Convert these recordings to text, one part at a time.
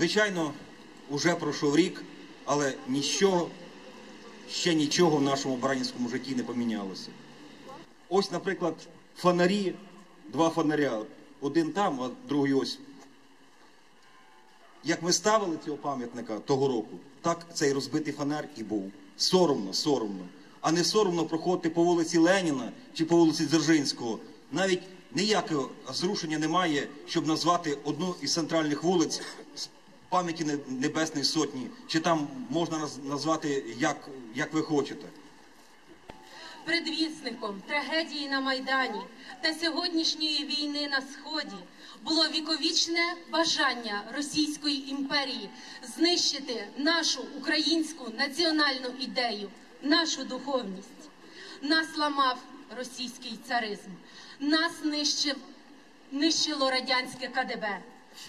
Звичайно, уже пройшов рік, але нічого, ще нічого в нашому баранівському житті не помінялося. Ось, наприклад, фонарі, два фонаря. Один там, а другий ось. Як ми ставили цього пам'ятника того року, так цей розбитий фонар і був. Соромно, соромно. А не соромно проходити по вулиці Леніна чи по вулиці Дзержинського. Навіть ніякого зрушення немає, щоб назвати одну із центральних вулиць пам'яті Не- Небесної Сотні, чи там можна назвати як, як ви хочете. Предвісником трагедії на Майдані та сьогоднішньої війни на Сході було віковічне бажання Російської імперії знищити нашу українську національну ідею, нашу духовність. Нас ламав російський царизм, нас нищив, нищило радянське КДБ.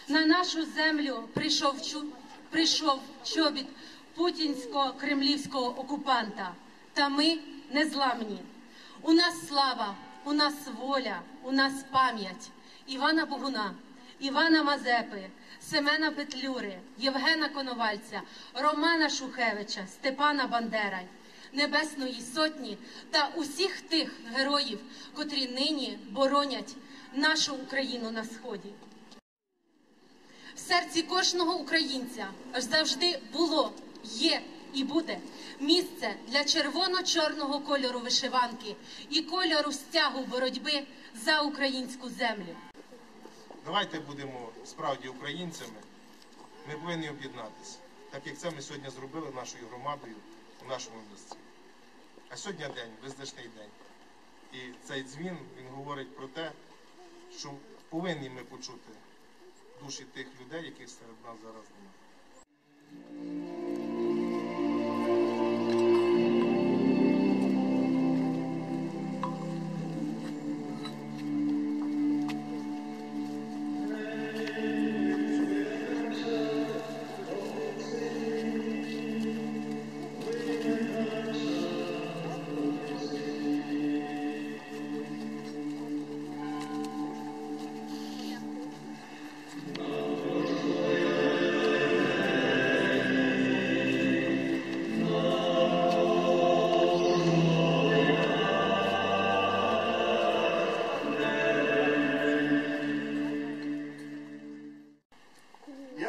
На нашу землю прийшов, чу, прийшов чобіт путінсько-кремлівського окупанта. Та ми незламні. У нас слава, у нас воля, у нас пам'ять Івана Богуна, Івана Мазепи, Семена Петлюри, Євгена Коновальця, Романа Шухевича, Степана Бандера, Небесної Сотні та усіх тих героїв, котрі нині боронять нашу Україну на сході. Серці кожного українця завжди було, є і буде місце для червоно-чорного кольору вишиванки і кольору стягу боротьби за українську землю. Давайте будемо справді українцями. Ми повинні об'єднатися, так як це ми сьогодні зробили нашою громадою у нашому місті. А сьогодні день, визначний день. І цей дзвін він говорить про те, що повинні ми почути душі тих людей, яких серед нас зараз немає.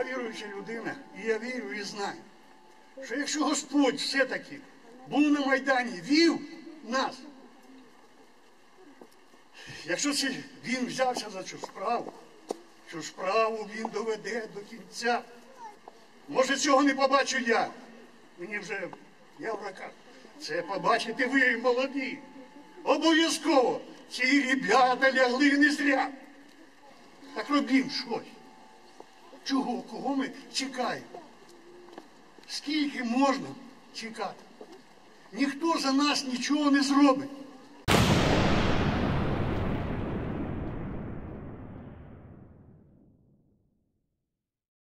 Віруюча людина, і я вірю і знаю, що якщо Господь все-таки був на Майдані, вів нас, якщо він взявся за цю справу, цю справу він доведе до кінця. Може, цього не побачу я. Мені вже я в роках. Це побачите ви, молоді. Обов'язково ці ребята лягли не зря. Так робім щось. Чого? Кого ми чекаємо? Скільки можна чекати? Ніхто за нас нічого не зробить.